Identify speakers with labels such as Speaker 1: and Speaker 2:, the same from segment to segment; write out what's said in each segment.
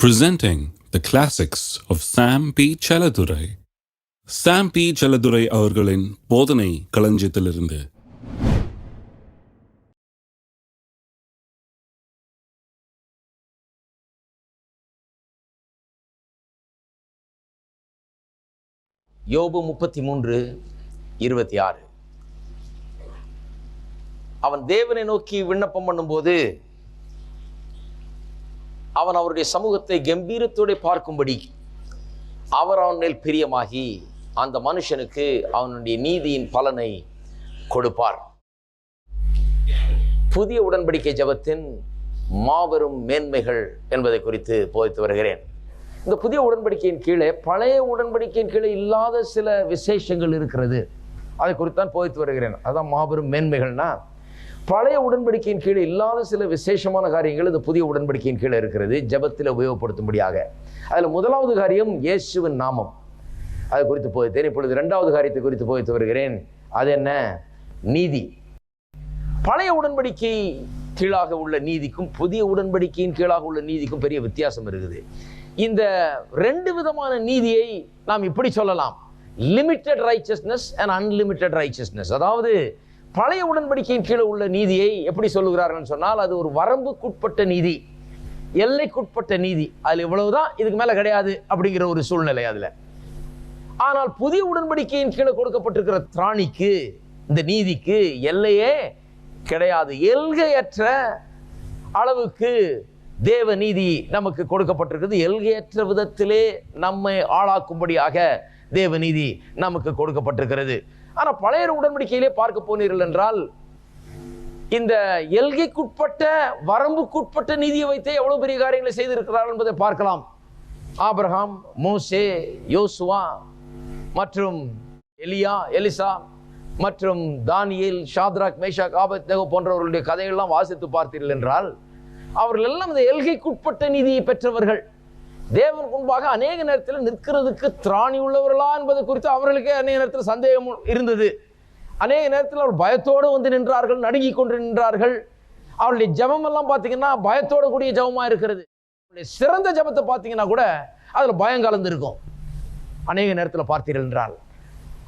Speaker 1: presenting the classics of Sam P. Chaladurai. Sam P. Chaladurai அவர்களின் போதனை களஞ்சியத்திலிருந்து
Speaker 2: யோபு முப்பத்தி மூன்று இருபத்தி ஆறு அவன் தேவனை நோக்கி விண்ணப்பம் பண்ணும்போது அவன் அவருடைய சமூகத்தை கம்பீரத்தோடு பார்க்கும்படி அவர் அவன் மேல் பிரியமாகி அந்த மனுஷனுக்கு அவனுடைய நீதியின் பலனை கொடுப்பார். புதிய உடன்படிக்கை ஜெபத்தின் மாபெரும் மேன்மைகள் என்பதை குறித்து போதித்து வருகிறேன். இந்த புதிய உடன்படிக்கையின் கீழே பழைய உடன்படிக்கையின் கீழே இல்லாத சில விசேஷங்கள் இருக்கிறது. அதை குறித்தான் போதித்து வருகிறேன். அதான் மாபெரும் மேன்மைகள்னா பழைய உடன்படிக்கையின் கீழே இல்லாத சில விசேஷமான காரியங்கள் இந்த புதிய உடன்படிக்கையின் கீழே இருக்கிறது. ஜெபத்தில் உபயோகப்படுத்தும்படியாக. அதில் முதலாவது காரியம் இயேசுவின் நாமம். அது குறித்து போதித்தேன் இப்பொழுது இரண்டாவது காரியத்தை குறித்து போதித்து வருகிறேன். அது என்ன? நீதி. பழைய உடன்படிக்கை கீழாக உள்ள நீதிக்கும் புதிய உடன்படிக்கையின் கீழாக உள்ள நீதிக்கும் பெரிய வித்தியாசம் இருக்குது. இந்த ரெண்டு விதமான நீதியை நாம் இப்படி சொல்லலாம். Limited righteousness and unlimited righteousness அதாவது பழைய உடன்படிக்கையின் கீழே உள்ள நீதியை எப்படி சொல்லுகிறார்கள் சொன்னால் அது ஒரு வரம்புக்குட்பட்ட நீதி எல்லைக்குட்பட்ட நீதி. அதில் இவ்வளவுதான் இதுக்கு மேலே கிடையாது அப்படிங்கிற ஒரு சூழ்நிலை அதில். ஆனால் புதிய உடன்படிக்கையின் கீழே கொடுக்கப்பட்டிருக்கிற திராணிக்கு இந்த நீதிக்கு எல்லையே கிடையாது. எல்கையற்ற அளவுக்கு தேவ நீதி நமக்கு கொடுக்கப்பட்டிருக்கிறது. எல்கையற்ற விதத்திலே நம்மை ஆளாக்கும்படியாக தேவ நீதி நமக்கு கொடுக்கப்பட்டிருக்கிறது. ஆனால் பழைய உடன்படிக்கையிலே பார்க்க போனீர்கள் என்றால் இந்த எல்கைக்குட்பட்ட வரம்புக்குட்பட்ட நீதியை வைத்தே எவ்வளவு பெரிய காரியங்களை செய்திருக்கிறார்கள் என்பதை பார்க்கலாம். ஆபிரகாம் மோசே யோசுவா மற்றும் எலியா எலிசா மற்றும் தானியல் ஷாத்ராக் மேஷாக் ஆபத்நேகோ போன்றவர்களுடைய கதையெல்லாம் வாசித்து பார்த்தீர்கள் என்றால் அவர்கள் எல்லாம் இந்த எல்கைக்குட்பட்ட நீதியை பெற்றவர்கள். தேவன் முன்பாக அநேக நேரத்தில் நிற்கிறதுக்கு திராணி உள்ளவர்களா என்பது குறித்து அவர்களுக்கே அநேக நேரத்தில் சந்தேகம் இருந்தது. அநேக நேரத்தில் அவர் பயத்தோடு வந்து நின்றார்கள் நடுங்கி கொண்டு நின்றார்கள். அவருடைய ஜபம் எல்லாம் பார்த்தீங்கன்னா பயத்தோட கூடிய ஜபமாக இருக்கிறது. அவருடைய சிறந்த ஜெபத்தை பார்த்தீங்கன்னா கூட அதில் பயம் கலந்து இருக்கும் அநேக நேரத்தில் பார்த்தீர்கள் என்றால்.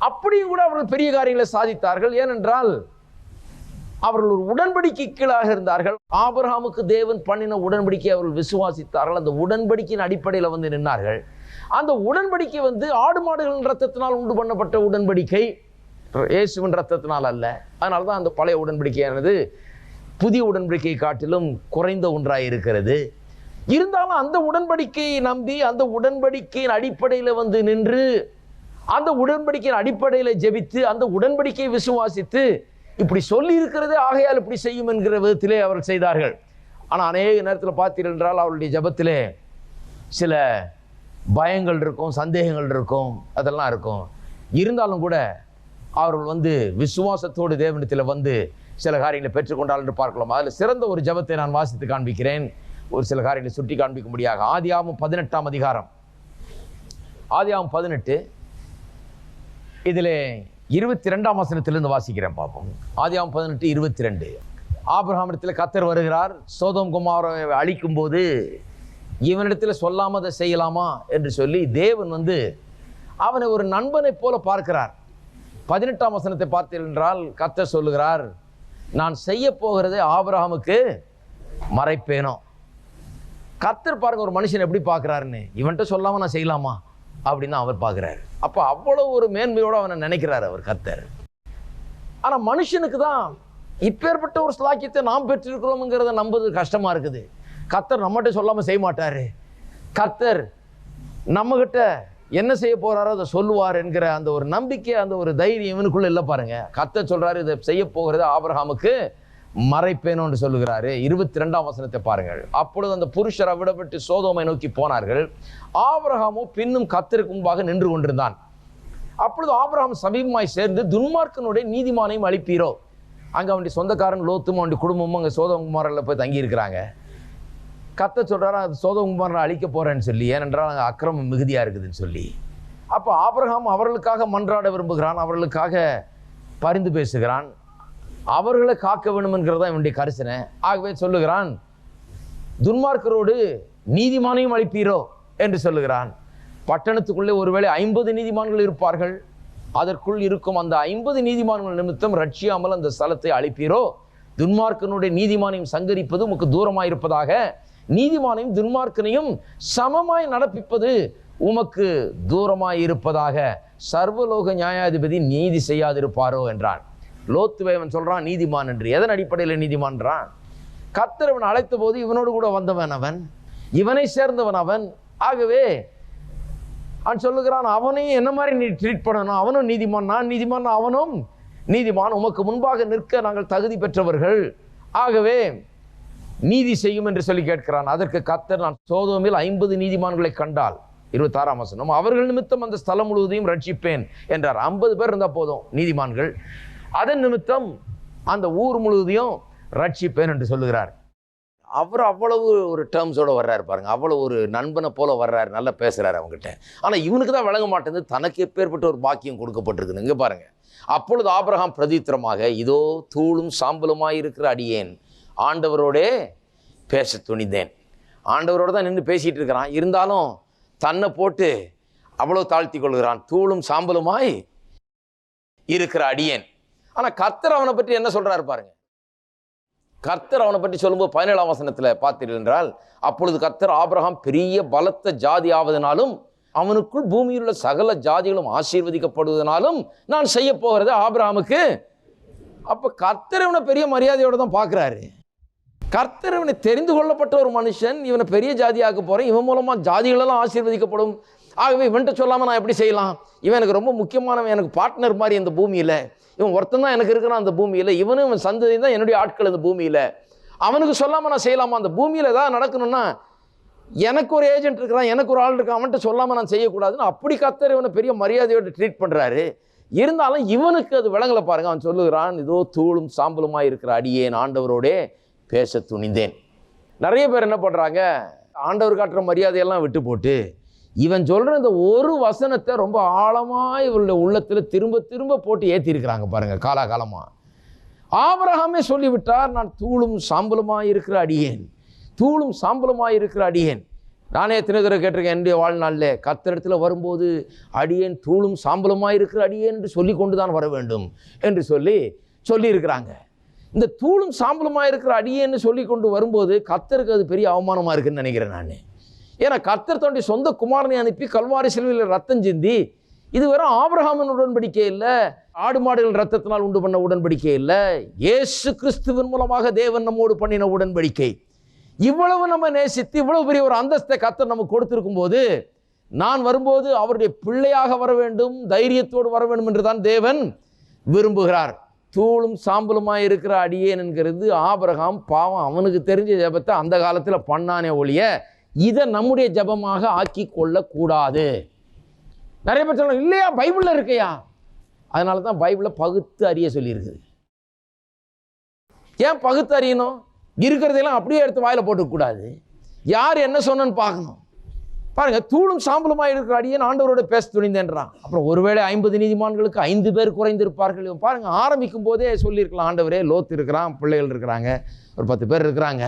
Speaker 2: அப்படியும் கூட அவர்கள் பெரிய காரியங்களை சாதித்தார்கள். ஏனென்றால் அவர்கள் ஒரு உடன்படிக்கை கீழாக இருந்தார்கள். ஆபரகாமுக்கு தேவன் பண்ணின உடன்படிக்கை அவர்கள் விசுவாசித்தார்கள். அந்த உடன்படிக்கையின் அடிப்படையில் வந்து நின்னார்கள். அந்த உடன்படிக்கை வந்து ஆடு மாடுகளின் ரத்தத்தினால் உண்டு பண்ணப்பட்ட உடன்படிக்கை. இயேசுவின் ரத்தத்தினால் அல்ல. அதனால தான் அந்த பழைய உடன்படிக்கையானது புதிய உடன்படிக்கையை காட்டிலும் குறைந்த ஒன்றாக இருக்கிறது. இருந்தாலும் அந்த உடன்படிக்கையை நம்பி அந்த உடன்படிக்கையின் அடிப்படையில் வந்து நின்று அந்த உடன்படிக்கையின் அடிப்படையில் ஜெபித்து அந்த உடன்படிக்கையை விசுவாசித்து இப்படி சொல்லி இருக்கிறதே ஆகையால் இப்படி செய்யும் என்கிற விதத்திலே அவர்கள் செய்தார்கள். ஆனால் அநேக நேரத்தில் பார்த்தீர்கள் என்றால் அவருடைய ஜபத்திலே சில பயங்கள் இருக்கும் சந்தேகங்கள் இருக்கும் அதெல்லாம் இருக்கும். இருந்தாலும் கூட அவர்கள் வந்து விசுவாசத்தோடு தேவனத்தில் வந்து சில காரியங்களை பெற்றுக்கொண்டால் என்று பார்க்கலாம். அதில் சிறந்த ஒரு ஜெபத்தை நான் வாசித்து காண்பிக்கிறேன். ஒரு சில காரியங்களை சுட்டி காண்பிக்கும்படியாக ஆதியாமம் பதினெட்டாம் அதிகாரம். ஆதியாமம் பதினெட்டு. இதில் இருபத்தி ரெண்டாம் வசனத்திலிருந்து வாசிக்கிறேன் பார்ப்போம் ஆதியாம் பதினெட்டு இருபத்தி ரெண்டு ஆபிரகாமிடத்தில் கத்தர் வருகிறார். சோதம் குமாரை அழிக்கும் போது இவனிடத்தில் சொல்லாமல் அதை செய்யலாமா என்று சொல்லி தேவன் வந்து அவனை ஒரு நண்பனைப் போல பார்க்கிறார். பதினெட்டாம் வசனத்தை பார்த்தீர்கள் என்றால் கத்தர் சொல்லுகிறார் நான் செய்ய போகிறதை ஆபிரஹாமுக்கு மறைப்பேனோ? கத்தர் பாருங்க ஒரு மனுஷன் எப்படி பார்க்குறாருன்னு. இவன்கிட்ட சொல்லாமல் நான் செய்யலாமா? அப்படின்னு அவர் பார்க்குறாரு. அப்போ அவ்வளோ ஒரு மேன்மையோடு அவனை நினைக்கிறார் அவர் கத்தர் ஆனால் மனுஷனுக்கு தான் இப்பேற்பட்ட ஒரு ஸ்லாக்கியத்தை நாம் பெற்றிருக்கிறோம்ங்கிறத நம்புறது கஷ்டமாக இருக்குது. கத்தர் நம்மகிட்ட சொல்லாமல் செய்ய மாட்டார். கத்தர் நம்மகிட்ட என்ன செய்ய போகிறாரோ அதை சொல்லுவார் என்கிற அந்த ஒரு நம்பிக்கை அந்த ஒரு தைரியம் இவனுக்குள்ளே இல்லை பாருங்க. கத்தர் சொல்கிறாரு இதை செய்ய போகிறது ஆபரகாமுக்கு மறைப்பேனோன்று சொல்லுகிறாரு இருபத்தி ரெண்டாம் வசனத்தை பாருங்கள். அப்பொழுது அந்த புருஷரை விடப்பட்டு சோதோமை நோக்கி போனார்கள். ஆபிரகாமோ பின்னும் கத்தருக்கு முன்பாக நின்று கொண்டிருந்தான். அப்பொழுது ஆபிரகாம் சமீபமாய் சேர்ந்து துன்மார்க்கனுடைய நீதிமானையும் அழிப்பீரோ? அங்கே அவனுடைய சொந்தக்காரன் லோத்தும் அவனுடைய குடும்பமும் அங்கே சோதகுமாரில் போய் தங்கியிருக்கிறாங்க. கத்த சொல்கிறாரு அது சோதகுமாரனை அழிக்க போகிறேன்னு சொல்லி ஏனென்றால் அங்கே அக்கிரமம் மிகுதியாக இருக்குதுன்னு சொல்லி. அப்போ ஆபிரகாம் அவர்களுக்காக மன்றாட விரும்புகிறான் அவர்களுக்காக பரிந்து பேசுகிறான். அவர்களை காக்க வேண்டும் என்கிறதா இவனுடைய கரிசனை. ஆகவே சொல்லுகிறான் துன்மார்க்கரோடு நீதிமானையும் அழிப்பீரோ என்று சொல்லுகிறான். பட்டணத்துக்குள்ளே ஒருவேளை ஐம்பது நீதிமான்கள் இருப்பார்கள். அதற்குள் இருக்கும் அந்த ஐம்பது நீதிமான்கள் நிமித்தம் ரட்சியாமல் அந்த ஸ்தலத்தை அழிப்பீரோ துன்மார்க்கனுடைய நீதிமானையும் சங்கரிப்பது உமக்கு தூரமாயிருப்பதாக நீதிமானையும் துன்மார்க்கனையும் சமமாய் நடப்பிப்பது உமக்கு தூரமாயிருப்பதாக சர்வலோக நியாயாதிபதி நீதி செய்யாதிருப்பாரோ என்றான். லோத்துவேவன் சொல்கிறான் நீதிமான் என்று. எதன் அடிப்படையில் நீதிமான்றான்? கர்த்தர் அவன் அழைத்த போது இவனோடு கூட வந்தவன் அவன். இவனை சேர்ந்தவன் அவன். ஆகவே அவன் சொல்லுகிறான் அவனையும் என்ன மாதிரி நீ ட்ரீட் பண்ணணும்? அவனும் நீதிமான் நான் நீதிமான் அவனும் நீதிமான். உமக்கு முன்பாக நிற்க நாங்கள் தகுதி பெற்றவர்கள். ஆகவே நீதி செய்யும் என்று சொல்லி கேட்கிறான். அதற்கு கத்தர் நான் சோதோமில் ஐம்பது நீதிமான்களை கண்டால். இருபத்தாறாம் வசனம் அவர்கள் நிமித்தம் அந்த ஸ்தலம் முழுவதையும் ரட்சிப்பேன் என்றார். ஐம்பது பேர் இருந்தால் போதும் நீதிமான்கள். அதன் நிமித்தம் அந்த ஊர் முழுவதையும் ரட்சிப்பேன் என்று சொல்லுகிறார். அவர் அவ்வளவு ஒரு டேர்ம்ஸோட வர்றாரு பாருங்க. அவ்வளோ ஒரு நண்பனை போல வர்றாரு. நல்லா பேசுகிறாரு அவங்ககிட்ட. ஆனால் இவனுக்கு தான் விளங்க மாட்டேங்குது. தனக்கு எப்பேற்பட்ட ஒரு பாக்கியம் கொடுக்கப்பட்டிருக்குன்னு. இங்கே பாருங்க. அப்பொழுது ஆபிரகாம் பிரதித்திரமாக இதோ தூளும் சாம்பலுமாய் இருக்கிற அடியேன். ஆண்டவரோடே பேச துணிந்தேன். ஆண்டவரோட தான் நின்று பேசிகிட்டு இருக்கிறான். இருந்தாலும் தன்னை போட்டு அவ்வளோ தாழ்த்தி கொள்கிறான். தூளும் சாம்பலுமாய் இருக்கிற அடியேன். ஆனால் கர்த்தர் அவனை பற்றி என்ன சொல்கிறாரு பாருங்க. கர்த்தர் அவனை பற்றி சொல்லும்போது பதினேழாம் வசனத்தில் பார்த்தீர்கள் என்றால் அப்பொழுது கர்த்தர் ஆபிரகாம் பெரிய பலத்த ஜாதி ஆவதனாலும் அவனுக்குள் பூமியில் உள்ள சகல ஜாதிகளும் ஆசீர்வதிக்கப்படுவதனாலும் நான் செய்ய போகிறது ஆபிரகாமுக்கு. அப்போ கர்த்தர் இவனை பெரிய மரியாதையோடு தான் பார்க்குறாரு. கர்த்தர் இவனை தெரிந்து கொள்ளப்பட்ட ஒரு மனுஷன் இவனை பெரிய ஜாதியாக்க போகிறேன் இவன் மூலமாக ஜாதிகளெல்லாம் ஆசீர்வதிக்கப்படும். ஆகவே இவன்கிட்ட சொல்லாமல் நான் எப்படி செய்யலாம்? இவன் எனக்கு ரொம்ப முக்கியமானவன் எனக்கு பார்ட்னர் மாதிரி இந்த பூமியில். இவன் ஒருத்தன் தான் எனக்கு இருக்கிறான் அந்த பூமியில். இவனும் இவன் சந்ததி தான் என்னுடைய ஆட்கள் இந்த பூமியில். அவனுக்கு சொல்லாமல் நான் செய்யலாமா? அந்த பூமியில் ஏதாவது நடக்கணும்னா எனக்கு ஒரு ஏஜென்ட் இருக்கிறான் எனக்கு ஒரு ஆள் இருக்கான் அவன்கிட்ட சொல்லாமல் நான் செய்யக்கூடாதுன்னு அப்படி கத்தர் இவனை பெரிய மரியாதையோடு ட்ரீட் பண்ணுறாரு இருந்தாலும் இவனுக்கு அது விளங்கலை பாருங்க. அவன் சொல்லுகிறான் ஏதோ தூளும் சாம்பலுமாக இருக்கிற அடியேன் ஆண்டவரோடே பேச துணிந்தேன். நிறைய பேர் என்ன பண்ணுறாங்க ஆண்டவர் காட்டுற மரியாதையெல்லாம் விட்டு போட்டு இவன் சொல்கிற இந்த ஒரு வசனத்தை ரொம்ப ஆழமாக இவருடைய உள்ளத்தில் திரும்ப திரும்ப போட்டு ஏற்றிருக்கிறாங்க பாருங்கள் காலாகாலமாக ஆபரகமே சொல்லிவிட்டார் நான் தூளும் சாம்பலுமாக இருக்கிற அடியேன். தூளும் சாம்பலமாக இருக்கிற அடியேன். நானே எத்தனை தடவை கேட்டிருக்கேன் என்னுடைய வாழ்நாளில் கத்திரத்தில் வரும்போது அடியேன் தூளும் சாம்பலமாக இருக்கிற அடியேன் என்று சொல்லி கொண்டு தான் வர வேண்டும் என்று சொல்லி சொல்லியிருக்கிறாங்க. இந்த தூளும் சாம்பலமாக இருக்கிற அடியேன்னு சொல்லி கொண்டு வரும்போது கத்தருக்கு அது பெரிய அவமானமாக இருக்குதுன்னு நினைக்கிறேன் நான். ஏன்னா கர்த்தர் தன்னுடைய சொந்த குமாரனை அனுப்பி கல்வாரி சிலுவையில் ரத்தம் சிந்தி இது வெறும் உடன்படிக்கை இல்லை ஆடு மாடுகள் ரத்தத்தினால் உண்டு பண்ண உடன்படிக்கை இல்லை இயேசு கிறிஸ்துவின் மூலமாக தேவன் நம்மோடு பண்ணின உடன்படிக்கை. இவ்வளவு நம்ம நேசித்து இவ்வளவு பெரிய ஒரு அந்தஸ்தை கத்தர் நமக்கு கொடுத்துருக்கும் போது நான் வரும்போது அவருடைய பிள்ளையாக வர வேண்டும் தைரியத்தோடு வர வேண்டும் என்று தான் தேவன் விரும்புகிறார். தூளும் சாம்பலுமாய் இருக்கிற அடியேன் என்கிறது ஆபிரகாம் பாவம் அவனுக்கு தெரிஞ்ச ஜபத்தை அந்த காலத்தில் பண்ணானே ஒழிய இதை நம்முடைய ஜெபமாக ஆக்கி கொள்ளக்கூடாது. நிறைய பேர் சொல்லணும் இல்லையா பைபிளில் இருக்கையா? அதனால தான் பைபிளை பகுத்து அறிய சொல்லியிருக்குது ஏன் பகுத்து அறியணும்? இருக்கிறதையெல்லாம் அப்படியே எடுத்து வாயில் போட்டுக்கூடாது யார் என்ன சொன்னன்னு பார்க்கணும். பாருங்க தூளும் சாம்பலுமாக இருக்கிற அடியே ஆண்டவரோட பேச துணிந்தேன்றான். அப்புறம் ஒருவேளை ஐம்பது நீதிமான்களுக்கு ஐந்து பேர் குறைந்திருப்பார்கள். பாருங்கள் பாருங்க ஆரம்பிக்கும் போதே சொல்லியிருக்கலாம் ஆண்டவரே லோத்து இருக்கிறான் பிள்ளைகள் இருக்கிறாங்க ஒரு பத்து பேர் இருக்கிறாங்க.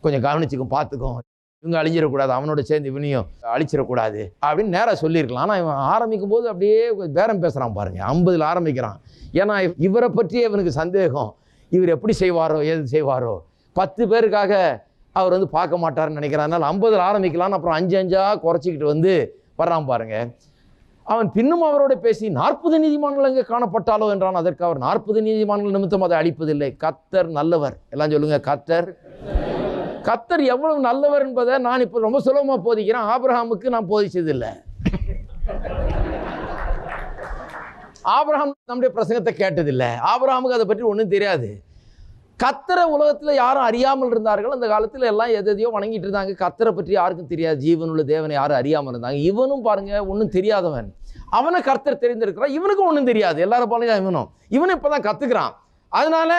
Speaker 2: கொஞ்சம் கவனிச்சுக்கும் பார்த்துக்கும். இவங்க அழிஞ்சிடக்கூடாது அவனோட சேர்ந்து இவனையும் அழிச்சிடக்கூடாது அப்படின்னு நேராக சொல்லியிருக்கலாம். ஆனால் இவன் ஆரம்பிக்கும் போது அப்படியே பேரம் பேசுகிறான் பாருங்க. ஐம்பதில் ஆரம்பிக்கிறான். ஏன்னா இவரை பற்றியே இவனுக்கு சந்தேகம். இவர் எப்படி செய்வாரோ ஏது செய்வாரோ. பத்து பேருக்காக அவர் வந்து பார்க்க மாட்டார்னு நினைக்கிறான் அதனால் ஐம்பதில் ஆரம்பிக்கலான்னு அப்புறம் அஞ்சு அஞ்சாக குறைச்சிக்கிட்டு வந்து வர்றான் பாருங்க. அவன் பின்னும் அவரோட பேசி நாற்பது நீதிமான்கள் எங்கே காணப்பட்டாலோ? என்றான். அதற்கு அவர் நாற்பது நீதிமான்கள் நிமித்தம் அதை அழிப்பதில்லை. கத்தர் நல்லவர். எல்லாம் சொல்லுங்க கத்தர் கத்தர் எவ்வளவு நல்லவர் என்பதை நான் இப்போ ரொம்ப சுலபமாக போதிக்கிறேன். ஆபிரகாமுக்கு நான் போதிச்சதில்லை. ஆபிரகாம் நம்முடைய பிரசங்கத்தை கேட்டதில்லை. ஆபிரகாமுக்கு அதை பற்றி ஒன்றும் தெரியாது. கத்தரை உலகத்தில் யாரும் அறியாமல் இருந்தார்கள். அந்த காலத்தில் எல்லாம் எதையோ வணங்கிட்டு இருந்தாங்க. கத்தரை பற்றி யாருக்கும் தெரியாது. ஜீவனுள்ள தேவனை யாரும் அறியாமல் இருந்தாங்க. இவனும் பாருங்க ஒன்றும் தெரியாதவன். அவனை கர்த்தர் தெரிந்திருக்கிறான் இவனுக்கும் ஒன்றும் தெரியாது. எல்லாரும் பாருங்க இவனும். இவனும் இப்போ தான் கற்றுக்கிறான் அதனால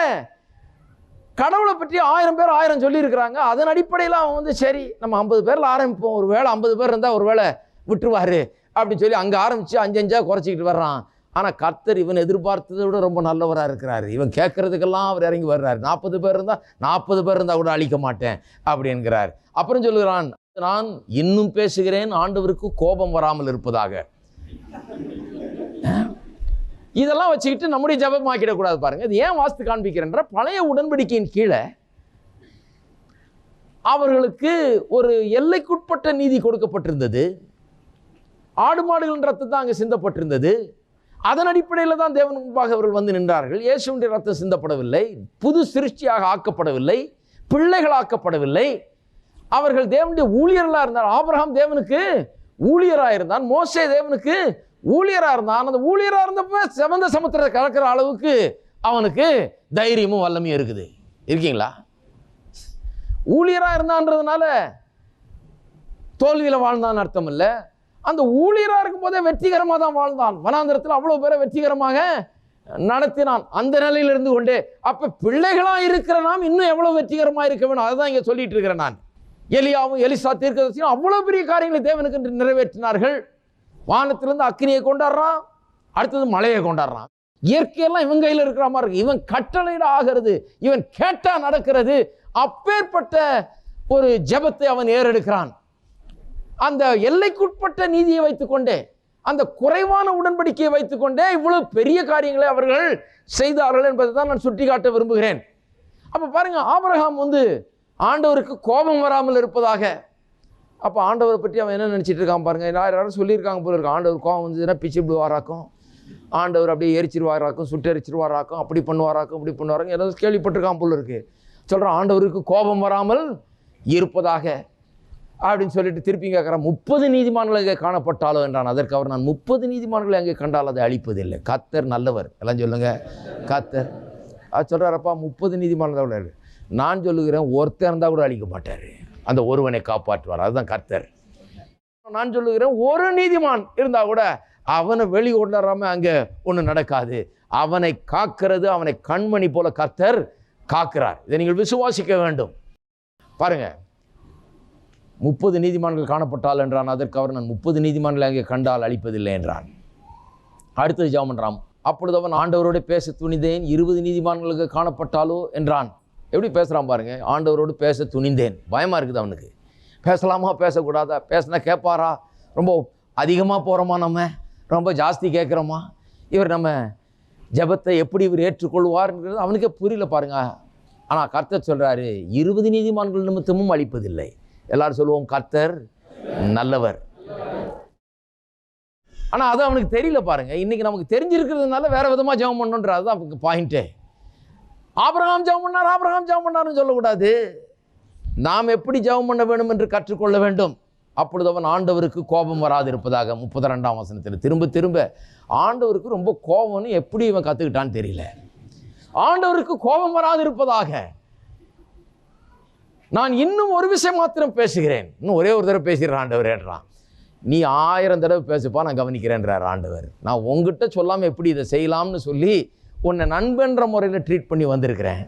Speaker 2: கடவுளை பற்றி ஆயிரம் பேர் ஆயிரம் சொல்லியிருக்கிறாங்க. அதன் அடிப்படையில் அவன் வந்து சரி நம்ம ஐம்பது பேரில் ஆரம்பிப்போம். ஒரு வேளை ஐம்பது பேர் இருந்தால் ஒரு வேளை விட்டுருவாரு. அப்படின்னு சொல்லி அங்கே ஆரம்பித்து அஞ்சு அஞ்சா குறைச்சிக்கிட்டு வர்றான். ஆனால் கர்த்தர் இவன் எதிர்பார்த்ததை விட ரொம்ப நல்லவராக இருக்கிறாரு. இவன் கேட்கறதுக்கெல்லாம் அவர் இறங்கி வர்றாரு. நாற்பது பேர் இருந்தால் நாற்பது பேர் இருந்தால் கூட அழிக்க மாட்டேன் அப்படிங்கிறார் அப்புறம் சொல்லுகிறான் நான் இன்னும் பேசுகிறேன். ஆண்டவருக்கு கோபம் வராமல் இருப்பதாக. இதெல்லாம் வச்சுக்கிட்டு நம்முடைய ஜபமாக்கிடக்கூடாது பாருங்க. இது ஏன் வாஸ்து காண்பிக்கிறன்ற பழைய உடன்படிக்கையின் கீழே அவர்களுக்கு ஒரு எல்லைக்குட்பட்ட நீதி கொடுக்கப்பட்டிருந்தது. ஆடு மாடுகளின் ரத்தம் தான் அங்கே சிந்தப்பட்டிருந்தது. அதன் அடிப்படையில் தான் தேவன் முன்பாக அவர்கள் வந்து நின்றார்கள். இயேசுடைய ரத்தம் சிந்தப்படவில்லை. புது சிருஷ்டியாக ஆக்கப்படவில்லை. பிள்ளைகள் ஆக்கப்படவில்லை அவர்கள் தேவனுடைய ஊழியர்களாக இருந்தார். ஆபிரகாம் தேவனுக்கு ஊழியராக இருந்தான் மோசே தேவனுக்கு ஊழியராக இருந்தான் அந்த ஊழியராக இருந்தப்ப செவந்த சமுத்திரத்தை கலக்கிற அளவுக்கு அவனுக்கு தைரியமும் வல்லமையும் இருக்குது. இருக்கீங்களா? ஊழியராக இருந்தான்றதுனால தோல்வியில் வாழ்ந்தான்னு அர்த்தம் இல்லை. அந்த ஊழியராக இருக்கும்போதே வெற்றிகரமாக தான் வாழ்ந்தான். வனாந்திரத்தில் அவ்வளோ பேரை வெற்றிகரமாக நடத்தினான். அந்த நிலையில் இருந்து கொண்டே அப்போ பிள்ளைகளாக இருக்கிற நாம் இன்னும் எவ்வளோ வெற்றிகரமாக இருக்க வேணும்? அதுதான் இங்கே சொல்லிட்டு இருக்கிறேன் நான். எலியாவும் எலிசா தீர்க்கதரிசியும் அவ்வளோ பெரிய காரியங்களை தேவனுக்கு என்று நிறைவேற்றினார்கள். வானத்திலிருந்து அக்னியை கொண்டாடுறான் அடுத்தது மலையை கொண்டாடுறான். இயற்கையெல்லாம் இவன் கையில் இருக்கிற மாதிரி இருக்கு. இவன் கட்டளையிட ஆகிறது இவன் கேட்டா நடக்கிறது அப்பேற்பட்ட ஒரு ஜெபத்தை அவன் ஏறெடுக்கிறான். அந்த எல்லைக்குட்பட்ட நீதியை வைத்துக்கொண்டே அந்த குறைவான உடன்படிக்கையை வைத்துக்கொண்டே இவ்வளவு பெரிய காரியங்களை அவர்கள் செய்தார்கள் என்பதை தான் நான் சுட்டிக்காட்ட விரும்புகிறேன். அப்போ பாருங்க ஆபரகாம் வந்து ஆண்டவருக்கு கோபம் வராமல் இருப்பதாக அப்போ ஆண்டவரை பற்றி அவன் என்ன நினச்சிட்டு இருக்கான் பாருங்க. யாரும் சொல்லியிருக்காங்க போல இருக்கு. ஆண்டவர் கோபம் வந்ததுன்னா பிச்சு விடுவாராக்கும். ஆண்டவர் அப்படியே எரிச்சிருவாராக்கும் சுட்டெரிச்சிருவாராக்கும் அப்படி பண்ணுவாராக்கும் இப்படி பண்ணுவாராக்கும். ஏதாவது கேள்விப்பட்டிருக்கான் போல இருக்கு. சொல்கிறான் ஆண்டவருக்கு கோபம் வராமல் இருப்பதாக. அப்படின்னு சொல்லிட்டு திருப்பி கேட்குறான் முப்பது நீதிமான்கள் அங்கே காணப்பட்டாலோ என்றான். அதற்கு அவர் நான் முப்பது நீதிமான்களை அங்கே கண்டால் அதை அழிப்பதில்லை. கத்தர் நல்லவர். எல்லாம் சொல்லுங்க. கத்தர். அது சொல்கிறாரப்பா முப்பது நீதிமான்கள் தான் நான் சொல்லுகிறேன் ஒருத்தர் இருந்தால் கூட அழிக்க மாட்டார். அந்த ஒருவனை காப்பாற்றுவார். அதுதான் கர்த்தர். நான் சொல்லுகிறேன் ஒரு நீதிமான் இருந்தால் கூட அவனை வெளி கொண்டாடாம அங்கே ஒன்றும் நடக்காது. அவனை காக்கிறது அவனை கண்மணி போல கர்த்தர் காக்கிறார். இதை நீங்கள் விசுவாசிக்க வேண்டும். பாருங்க முப்பது நீதிமான்கள் காணப்பட்டால் என்றான். அதற்கு அவர் நான் முப்பது நீதிமான்களை அங்கே கண்டால் அழிப்பதில்லை என்றான். அடுத்தது ஜாமன்றாம் அப்பொழுது அவன் ஆண்டவரோடு பேச துணிந்தேன். இருபது நீதிமான்களுக்கு காணப்பட்டாலோ? என்றான். எப்படி பேசுகிறான் பாருங்கள் ஆண்டவரோடு பேச துணிந்தேன். பயமாக இருக்குது அவனுக்கு. பேசலாமா? பேசக்கூடாதா? பேசினா கேட்பாரா? ரொம்ப அதிகமாக போகிறோமா நம்ம? ரொம்ப ஜாஸ்தி கேட்குறோமா? இவர் நம்ம ஜெபத்தை எப்படி இவர் ஏற்றுக்கொள்வார்ங்கிறது அவனுக்கே புரியல பாருங்கள் ஆனால் கர்த்தர் சொல்கிறாரு இருபது நீதிமான்கள் நிமித்தமும் அழிப்பதில்லை. எல்லாரும் சொல்லுவோம் கர்த்தர் நல்லவர். ஆனால் அது அவனுக்கு தெரியல பாருங்க. இன்றைக்கி நமக்கு தெரிஞ்சிருக்கிறதுனால வேற விதமாக ஜெபம் பண்ணுன்றது அதுதான் பாயிண்ட்டே ஆபிரகாம் ஜெபம் பண்ணார் ஆபிரகாம் ஜெபம் பண்ணார்னு சொல்லக்கூடாது. நாம் எப்படி ஜெபம் பண்ண வேண்டும் என்று கற்றுக்கொள்ள வேண்டும்? அப்பொழுது அவன் ஆண்டவருக்கு கோபம் வராது இருப்பதாக முப்பத்தி ரெண்டாம் வசனத்தில். திரும்ப திரும்ப ஆண்டவருக்கு ரொம்ப கோபம்னு எப்படி இவன் கற்றுக்கிட்டான்னு தெரியல. ஆண்டவருக்கு கோபம் வராது இருப்பதாக நான் இன்னும் ஒரு விஷயம் மாத்திரம் பேசுகிறேன். இன்னும் ஒரே ஒரு தடவை பேசுகிறேன் ஆண்டவரேன்றான் நீ ஆயிரம் தடவை பேசுப்பா நான் கவனிக்கிறேன்றார் ஆண்டவர். நான் உங்ககிட்ட சொல்லாமல் எப்படி இதை செய்யலாம்னு சொல்லி உன்னை நண்பன்ற முறையில் ட்ரீட் பண்ணி வந்திருக்கிறேன்.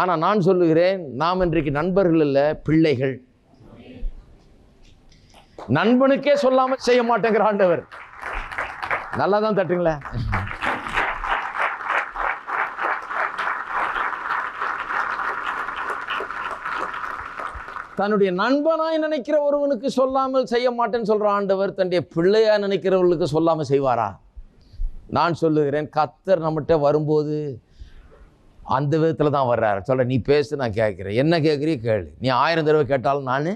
Speaker 2: ஆனால் நான் சொல்லுகிறேன் நாம் இன்றைக்கு நண்பர்கள் இல்லை பிள்ளைகள். நண்பனுக்கே சொல்லாமல் செய்ய மாட்டேங்கிற ஆண்டவர். நல்லா தான் தட்டுங்களேன் தன்னுடைய நண்பனாய் நினைக்கிற ஒருவனுக்கு சொல்லாமல் செய்ய மாட்டேன்னு சொல்ற ஆண்டவர் தன்னுடைய பிள்ளையா நினைக்கிறவர்களுக்கு சொல்லாமல் செய்வாரா? நான் சொல்லுகிறேன் கத்தர் நம்மகிட்ட வரும்போது அந்த விதத்தில் தான் வர்றாரு. சொல்ல நீ பேசு நான் கேட்குறேன். என்ன கேட்குறியோ கேளு. நீ ஆயிரம் தடவை கேட்டாலும் நான்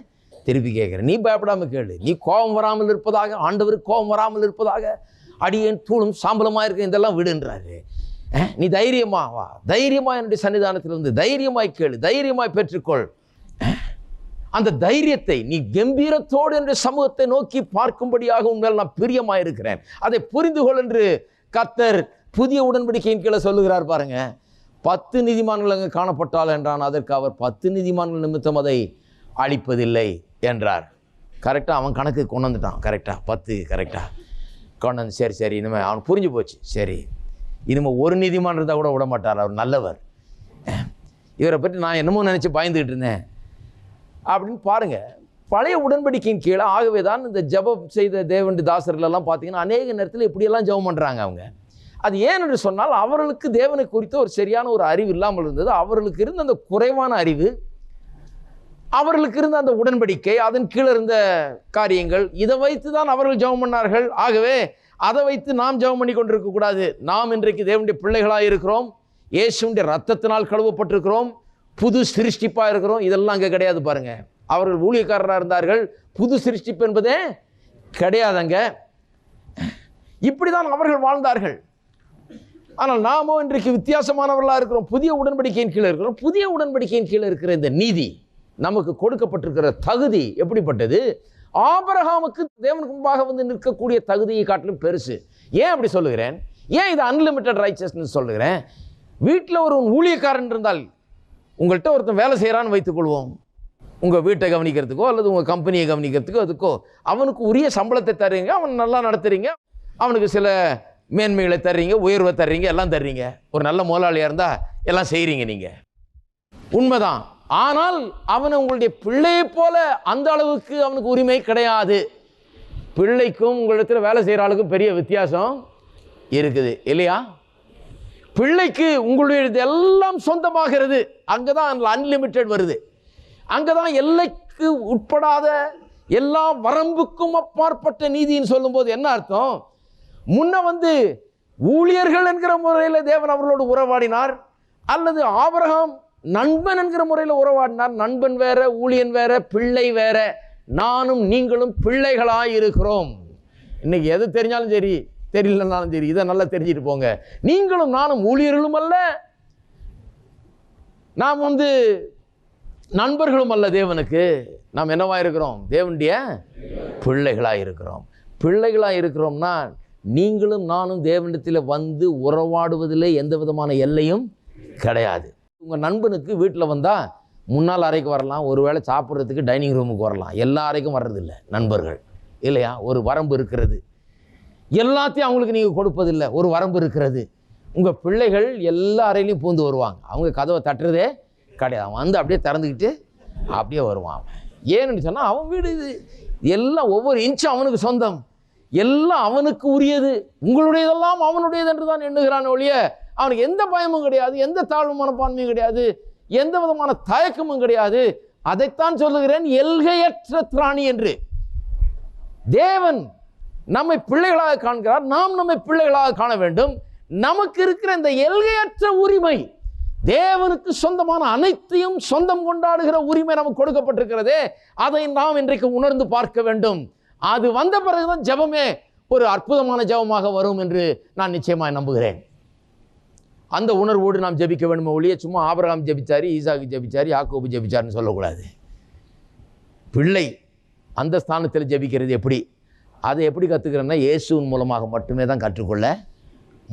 Speaker 2: திருப்பி கேட்குறேன். நீ பயப்படாமல் கேளு. நீ கோபம் வராமல் இருப்பதாக ஆண்டவருக்கு கோபம் வராமல் இருப்பதாக அடியேன் தூளும் சாம்பலமாக இருக்க இதெல்லாம் விடுன்றாரு. நீ தைரியமா வா. தைரியமாக என்னுடைய சன்னிதானத்திலிருந்து தைரியமாய் கேளு. தைரியமாய் பெற்றுக்கொள். அந்த தைரியத்தை நீ கம்பீரத்தோடு என்ற சமூகத்தை நோக்கி பார்க்கும்படியாக உண்மையில் நான் பிரியமாக இருக்கிறேன் அதை புரிந்து கொள் என்று கத்தர் புதிய உடன்படிக்கையின் கீழே சொல்லுகிறார் பாருங்க. பத்து நீதிமான்கள் அங்கு காணப்பட்டால் என்றான். அதற்கு அவர் பத்து நீதிமான்கள் நிமித்தம் அதை அழிப்பதில்லை என்றார். கரெக்டாக அவன் கணக்கு கொண்டு வந்துட்டான். கரெக்டாக பத்து கரெக்டாக கொண்டு வந்து சரி சரி இனிமேல் அவன் புரிஞ்சு போச்சு. சரி. இனிமேல் ஒரு நீதிமான் இருந்தால் கூட விட மாட்டார். அவர் நல்லவர். இவரை பற்றி நான் என்னமோ நினச்சி பயந்துக்கிட்டு இருந்தேன். அப்படின்னு பாருங்கள் பழைய உடன்படிக்கையின் கீழே ஆகவே தான் இந்த ஜெபம் செய்த தேவண்டி தாசர்களெல்லாம் பார்த்தீங்கன்னா அநேக நேரத்தில் இப்படியெல்லாம் ஜெபம் பண்ணுறாங்க அவங்க. அது ஏன் என்று சொன்னால் அவர்களுக்கு தேவனை குறித்த ஒரு சரியான ஒரு அறிவு இல்லாமல் இருந்தது. அவர்களுக்கு இருந்த அந்த குறைவான அறிவு அவர்களுக்கு இருந்த அந்த உடன்படிக்கை அதன் கீழே இருந்த காரியங்கள் இதை வைத்து தான் அவர்கள் ஜெபம் பண்ணார்கள். ஆகவே அதை வைத்து நாம் ஜெபம் பண்ணி கொண்டிருக்க கூடாது. நாம் இன்றைக்கு தேவனுடைய பிள்ளைகளாக இருக்கிறோம். இயேசுடைய ரத்தத்தினால் கழுவப்பட்டிருக்கிறோம். புது சிருஷ்டிப்பாக இருக்கிறோம். இதெல்லாம் அங்கே கிடையாது பாருங்கள் அவர்கள் ஊழியக்காரராக இருந்தார்கள். புது சிருஷ்டிப்பு என்பதே கிடையாதுங்க. இப்படி தான் அவர்கள் வாழ்ந்தார்கள். ஆனால் நாமோ இன்றைக்கு வித்தியாசமானவர்களாக இருக்கிறோம். புதிய உடன்படிக்கையின் கீழே இருக்கிறோம். புதிய உடன்படிக்கையின் கீழே இருக்கிற இந்த நீதி நமக்கு கொடுக்கப்பட்டிருக்கிற தகுதி எப்படிப்பட்டது? ஆபரகாமுக்கு தேவனுக்கு முன்பாக வந்து நிற்கக்கூடிய தகுதியை காட்டிலும் பெருசு. ஏன் அப்படி சொல்லுகிறேன்? ஏன் இது அன்லிமிட்டெட் ரைச்சஸ்னு சொல்லுகிறேன்? வீட்டில் ஒரு ஊழியக்காரன் இருந்தால் உங்கள்கிட்ட ஒருத்தன் வேலை செய்கிறான்னு வைத்துக்கொள்வோம். உங்கள் வீட்டை கவனிக்கிறதுக்கோ அல்லது உங்கள் கம்பெனியை கவனிக்கிறதுக்கோ அதுக்கோ அவனுக்கு உரிய சம்பளத்தை தர்றீங்க அவன் நல்லா நடத்துறீங்க அவனுக்கு சில மேன்மைகளை தர்றீங்க உயர்வை தர்றீங்க எல்லாம் தர்றீங்க. ஒரு நல்ல முதலாளியாக இருந்தால் எல்லாம் செய்கிறீங்க நீங்கள் உண்மைதான். ஆனால் அவனை உங்களுடைய பிள்ளையை போல அந்த அளவுக்கு அவனுக்கு உரிமை கிடையாது. பிள்ளைக்கும் உங்களிடத்தில் வேலை செய்கிற ஆளுக்கும் பெரிய வித்தியாசம் இருக்குது இல்லையா? பிள்ளைக்கு உங்களுடைய எல்லாம் சொந்தமாகிறது. அங்கே தான் அன்லிமிட்டெட் வருது. அங்கே தான் எல்லைக்கு உட்படாத எல்லா வரம்புக்கும் அப்பாற்பட்ட நீதின்னு சொல்லும்போது என்ன அர்த்தம்? முன்ன வந்து ஊழியர்கள் என்கிற முறையில் தேவன் அவர்களோடு உறவாடினார். அல்லது ஆபரகம் நண்பன் என்கிற முறையில் உறவாடினார். நண்பன் வேற ஊழியன் வேற பிள்ளை வேற. நானும் நீங்களும் பிள்ளைகளாக இருக்கிறோம். இன்னைக்கு எது தெரிஞ்சாலும் சரி தெரியலனாலும் சரி இதை நல்லா தெரிஞ்சுட்டு போங்க. நீங்களும் நானும் ஊழியர்களும் அல்ல. நாம் வந்து நண்பர்களும் அல்ல தேவனுக்கு. நாம் என்னவாக இருக்கிறோம் தேவனுடைய பிள்ளைகளாக இருக்கிறோம் பிள்ளைகளாக இருக்கிறோம்னா நீங்களும் நானும் தேவனிடத்தில் வந்து உறவாடுவதில் எந்த விதமான எல்லையும் கிடையாது. உங்கள் நண்பனுக்கு வீட்டில் வந்தால் முன்னால் அறைக்கு வரலாம் ஒருவேளை சாப்பிட்றதுக்கு டைனிங் ரூமுக்கு வரலாம். எல்லா அறைக்கும் வர்றதில்லை நண்பர்கள். இல்லையா? ஒரு வரம்பு இருக்கிறது. எல்லாத்தையும் அவங்களுக்கு நீங்கள் கொடுப்பதில்லை. ஒரு வரம்பு இருக்கிறது. உங்கள் பிள்ளைகள் எல்லா அறையிலையும் பூந்து வருவாங்க. அவங்க கதவை தட்டுறதே கிடையாது. அவன் வந்து அப்படியே திறந்துக்கிட்டு அப்படியே வருவான். ஏன்னு சொன்னால் அவன் வீடு இது. எல்லாம் ஒவ்வொரு இன்ச்சும் அவனுக்கு சொந்தம். எல்லாம் அவனுக்கு உரியது. உங்களுடையதெல்லாம் அவனுடையது என்று தான் எண்ணுகிறான் ஒழிய அவனுக்கு எந்த பயமும் கிடையாது எந்த தாழ்வு மனப்பான்மையும் கிடையாது எந்த விதமான தயக்கமும் கிடையாது. அதைத்தான் சொல்லுகிறேன் எல்கையற்ற திராணி என்று. தேவன் நம்மை பிள்ளைகளாக காண்கிறார். நாம் நம்மை பிள்ளைகளாக காண வேண்டும். நமக்கு இருக்கிற இந்த எல்கையற்ற உரிமை தேவனுக்கு சொந்தமான அனைத்தையும் சொந்தம் கொண்டாடுகிற உரிமை நமக்கு கொடுக்கப்பட்டிருக்கிறதே அதை நாம் இன்றைக்கு உணர்ந்து பார்க்க வேண்டும். அது வந்த பிறகுதான் ஜெபமே ஒரு அற்புதமான ஜெபமாக வரும் என்று நான் நிச்சயமாக நம்புகிறேன். அந்த உணர்வோடு நாம் ஜெபிக்க வேண்டுமே ஒழிய சும்மா ஆபிரகாம் ஜபிச்சார் ஈசாக்கு ஜபிச்சார் யாக்கோபு ஜெபிச்சாருன்னு சொல்லக்கூடாது. பிள்ளை அந்த ஸ்தானத்தில் ஜெபிக்கிறது எப்படி? அதை எப்படி கற்றுக்கிறேன்னா இயேசுவின் மூலமாக மட்டுமே தான் கற்றுக்கொள்ள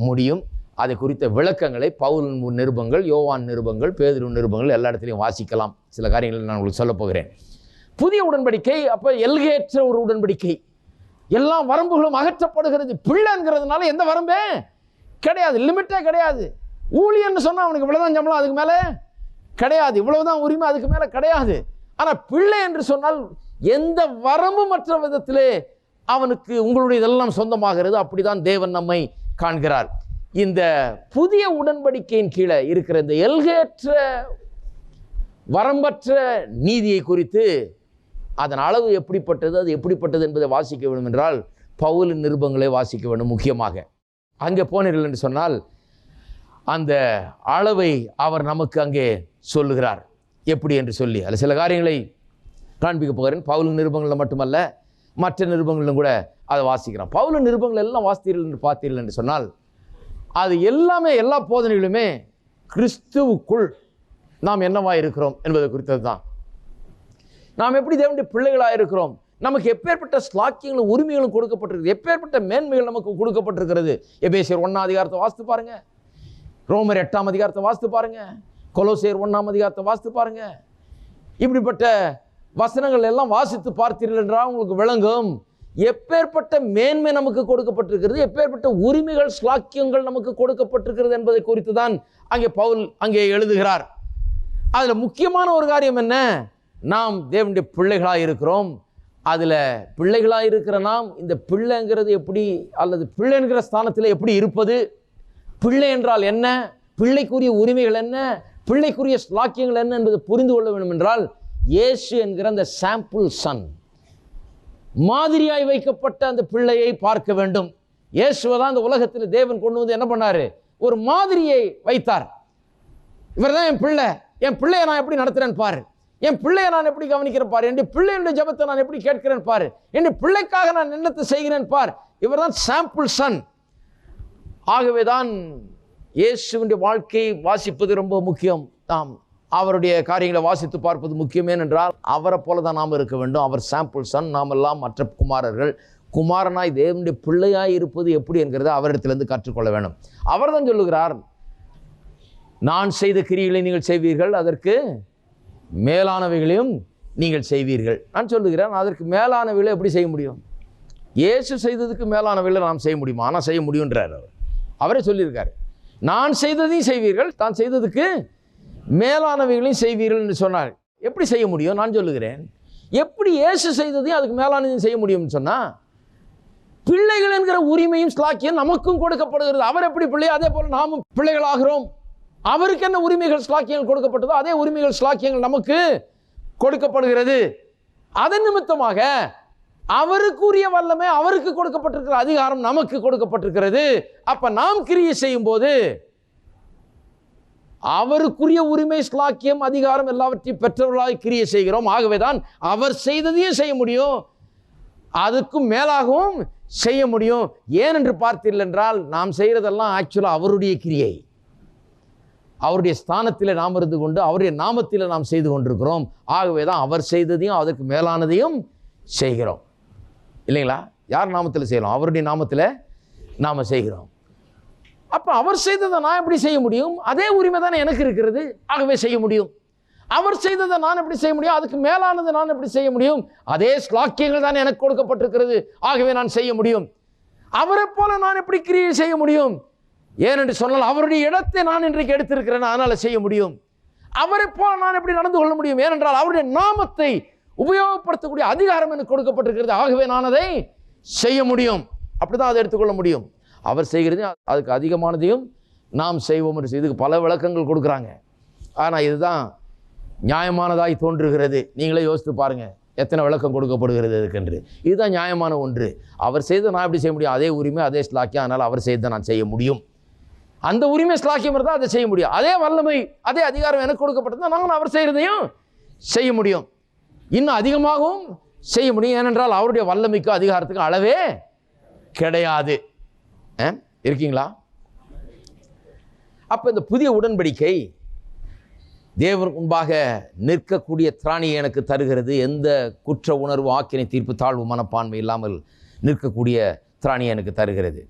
Speaker 2: முடியும். அதை குறித்த விளக்கங்களை பவுல் நிருபங்கள் யோவான் நிருபங்கள் பேதுரு நிருபங்கள் எல்லா இடத்துலையும் வாசிக்கலாம். சில காரியங்களை நான் உங்களுக்கு சொல்லப்போகிறேன் புதிய உடன்படிக்கை அப்போ எல்கையற்ற ஒரு உடன்படிக்கை. எல்லா வரம்புகளும் அகற்றப்படுகிறது. பிள்ளைங்கிறதுனால எந்த வரம்பே கிடையாது. லிமிட்டே கிடையாது. ஊழியன்னு சொன்னால் அவனுக்கு இவ்வளோதான் சம்பளம் அதுக்கு மேலே கிடையாது. இவ்வளவுதான் உரிமை அதுக்கு மேலே கிடையாது. ஆனால் பிள்ளை என்று சொன்னால் எந்த வரம்பு மற்ற விதத்திலே அவனுக்கு உங்களுடைய இதெல்லாம் சொந்தமாகிறது. அப்படிதான் தேவன் நம்மை காண்கிறார். இந்த புதிய உடன்படிக்கையின் கீழே இருக்கிற இந்த எல்கையற்ற வரம்பற்ற நீதியை குறித்து அதன் அளவு எப்படிப்பட்டது அது எப்படிப்பட்டது என்பதை வாசிக்க வேண்டும் என்றால் பவுலின் நிருபங்களை வாசிக்க வேண்டும் முக்கியமாக. அங்கே போனீர்கள் என்று சொன்னால் அந்த அளவை அவர் நமக்கு அங்கே சொல்லுகிறார். எப்படி என்று சொல்லி அதில் சில காரியங்களை காண்பிக்க போகிறேன். பவுலின் நிருபங்களில் மட்டுமல்ல மற்ற நிருபங்களிலும் கூட அதை வாசிக்கிறோம். பவுலின் நிருபங்கள் எல்லாம் வாசித்தீர்கள் என்று பார்த்தீர்கள் என்று சொன்னால் அது எல்லாமே எல்லா போதனைகளுமே கிறிஸ்துவுக்குள் நாம் என்னவாக இருக்கிறோம் என்பது குறித்தது தான் நாம் எப்படி தேவனுடைய பிள்ளைகளாக இருக்கிறோம் நமக்கு எப்பேற்பட்ட ஸ்லாக்கியங்களும் உரிமைகளும் கொடுக்கப்பட்டிருக்கு எப்பேற்பட்ட மேன்மைகள் நமக்கு கொடுக்கப்பட்டிருக்கிறது? எபேசியர் ஒன்றாம் அதிகாரத்தை வாசித்து பாருங்க. ரோமர் எட்டாம் அதிகாரத்தை வாசித்து பாருங்க. கொலோசியர் ஒன்றாம் அதிகாரத்தை வாசித்து பாருங்க. இப்படிப்பட்ட வசனங்கள் எல்லாம் வாசித்து பார்த்தீர்கள் என்றால் உங்களுக்கு விளங்கும். எப்பேற்பட்ட மேன்மை நமக்கு கொடுக்கப்பட்டிருக்கிறது எப்பேற்பட்ட உரிமைகள் ஸ்லாக்கியங்கள் நமக்கு கொடுக்கப்பட்டிருக்கிறது என்பதை குறித்து தான் அங்கே பவுல் அங்கே எழுதுகிறார். அதில் முக்கியமான ஒரு காரியம் என்ன? நாம் தேவனுடைய பிள்ளைகளாக இருக்கிறோம். அதில் பிள்ளைகளாக இருக்கிற நாம் இந்த பிள்ளைங்கிறது எப்படி அல்லது பிள்ளைங்கிற ஸ்தானத்தில் எப்படி இருப்பது? பிள்ளை என்றால் என்ன? பிள்ளைக்குரிய உரிமைகள் என்ன? பிள்ளைக்குரிய ஸ்லாக்கியங்கள் என்ன என்பதை புரிந்து கொள்ள வேண்டும் என்றால் இயேசு என்கிற அந்த சாம்பிள் சன் மாதிரியாய் வைக்கப்பட்ட அந்த பிள்ளையை பார்க்க வேண்டும். இயேசுவை தான் இந்த உலகத்தில் தேவன் கொண்டு வந்து என்ன பண்ணாரு? ஒரு மாதிரியை வைத்தார். இவர் தான் என் பிள்ளை. என் பிள்ளையை நான் எப்படி நடத்துறேன்னு பாரு. என் பிள்ளையை நான் எப்படி கவனிக்கிறேன் பாரு. என் பிள்ளையுடைய ஜெபத்தை நான் எப்படி கேட்கிறேன் பாரு. என் பிள்ளைக்காக நான் என்னத்தை செய்கிறேன் பார். இவர் தான் சாம்பிள் சன். ஆகவே தான் இயேசுவின் வாழ்க்கையை வாசிப்பது ரொம்ப முக்கியம். தாம் அவருடைய காரியங்களை வாசித்து பார்ப்பது முக்கியம் என்றால் அவரை போல தான் நாம் இருக்க வேண்டும். அவர் சாம்பிள் சன் நாமெல்லாம் மற்ற குமாரர்கள். குமாரனாய் தேவனுடைய பிள்ளையாய் இருப்பது எப்படி என்கிறதை அவரிடத்திலிருந்து கற்றுக்கொள்ள வேண்டும். அவர் தான் சொல்லுகிறார் நான் செய்த கிரிகளை நீங்கள் செய்வீர்கள் அதற்கு மேலானவைகளையும் நீங்கள் செய்வீர்கள். நான் சொல்லுகிறேன் அதற்கு மேலானவைகளை எப்படி செய்ய முடியும்? இயேசு செய்ததுக்கு மேலானவைகளை நாம் செய்ய முடியுமா? ஆனால் செய்ய முடியுன்றார் அவர். அவரே சொல்லியிருக்காரு நான் செய்ததையும் செய்வீர்கள் தான் செய்ததுக்கு மேலானவைகளையும் செய்வீர்கள் என்று சொன்னார். எப்படி செய்ய முடியும்? நான் சொல்லுகிறேன். எப்படி ஏசு செய்ததையும் அதுக்கு மேலானதையும் செய்ய முடியும்னு சொன்னால் பிள்ளைகள் என்கிற உரிமையும் ஸ்லாக்கியம் நமக்கும் கொடுக்கப்படுகிறது. அவர் எப்படி பிள்ளை? அதே போல் நாமும் பிள்ளைகளாகிறோம். அவருக்கு என்ன உரிமைகள் ஸ்லாக்கியங்கள் கொடுக்கப்பட்டதோ அதே உரிமைகள் ஸ்லாக்கியங்கள் நமக்கு கொடுக்கப்படுகிறது. அதன் நிமித்தமாக அவருக்குரிய வல்லமை அவருக்கு கொடுக்கப்பட்டிருக்கிற அதிகாரம் நமக்கு கொடுக்கப்பட்டிருக்கிறது. அப்போ நாம் கிரியை செய்யும் போது அவருக்குரிய உரிமை ஸ்லாக்கியம் அதிகாரம் எல்லாவற்றையும் பெற்றவர்களாக கிரியை செய்கிறோம். ஆகவேதான் அவர் செய்ததையும் செய்ய முடியும். அதுக்கும் மேலாகவும் செய்ய முடியும். ஏனென்று பார்த்தீர்கள் என்றால் நாம் செய்கிறதெல்லாம் ஆக்சுவலாக அவருடைய கிரியை. அவருடைய ஸ்தானத்தில் நாம் இருந்து கொண்டு அவருடைய நாமத்தில் நாம் செய்து கொண்டிருக்கிறோம். ஆகவே தான் அவர் செய்ததையும் அதற்கு மேலானதையும் செய்கிறோம். இல்லைங்களா? யார் நாமத்தில் செய்கிறோம் அவருடைய நாமத்தில் நாம் செய்கிறோம். அப்போ அவர் செய்ததை நான் எப்படி செய்ய முடியும்? அதே உரிமை தானே எனக்கு இருக்கிறது. ஆகவே செய்ய முடியும். அவர் செய்ததை நான் எப்படி செய்ய முடியும்? அதுக்கு மேலானதை நான் எப்படி செய்ய முடியும்? அதே ஸ்லாக்கியங்கள் தான் எனக்கு கொடுக்கப்பட்டிருக்கிறது. ஆகவே நான் செய்ய முடியும். அவரை போல நான் எப்படி கிரியை செய்ய முடியும்? ஏனென்று சொன்னால் அவருடைய இடத்தை நான் இன்றைக்கு எடுத்திருக்கிறேன். அதனால் செய்ய முடியும். அவரை போல நான் எப்படி நடந்து கொள்ள முடியும்? ஏனென்றால் அவருடைய நாமத்தை உபயோகப்படுத்தக்கூடிய அதிகாரம் எனக்கு கொடுக்கப்பட்டிருக்கிறது. ஆகவே நான் அதை செய்ய முடியும். அப்படிதான் அதை எடுத்துக்கொள்ள முடியும். அவர் செய்கிறதையும் அதுக்கு அதிகமானதையும் நாம் செய்வோம் என்று இதுக்கு பல விளக்கங்கள் கொடுக்குறாங்க. ஆனால் இதுதான் நியாயமானதாய் தோன்றுகிறது. நீங்களே யோசித்து பாருங்கள் எத்தனை விளக்கம் கொடுக்கப்படுகிறது இதுக்கென்று. இதுதான் நியாயமான ஒன்று. அவர் செய்த நான் எப்படி செய்ய முடியும்? அதே உரிமை அதே ஸ்லாக்கியம் அதனால் அவர் செய்த நான் செய்ய முடியும். அந்த உரிமை ஸ்லாக்கியம் இருந்தால் அதை செய்ய முடியும். அதே வல்லமை அதே அதிகாரம் எனக்கு கொடுக்கப்பட்டிருந்தால் நாங்கள் அவர் செய்கிறதையும் செய்ய முடியும். இன்னும் அதிகமாகவும் செய்ய முடியும். ஏனென்றால் அவருடைய வல்லமைக்கும் அதிகாரத்துக்கும் அளவே கிடையாது. இருக்கீங்களா? அப்போ இந்த புதிய உடன்படிக்கை தேவன் முன்பாக நிற்கக்கூடிய திராணியை எனக்கு தருகிறது. எந்த குற்ற உணர்வு ஆக்கினை தீர்ப்பு தாழ்வு மனப்பான்மை இல்லாமல் நிற்கக்கூடிய திராணியை எனக்கு தருகிறது.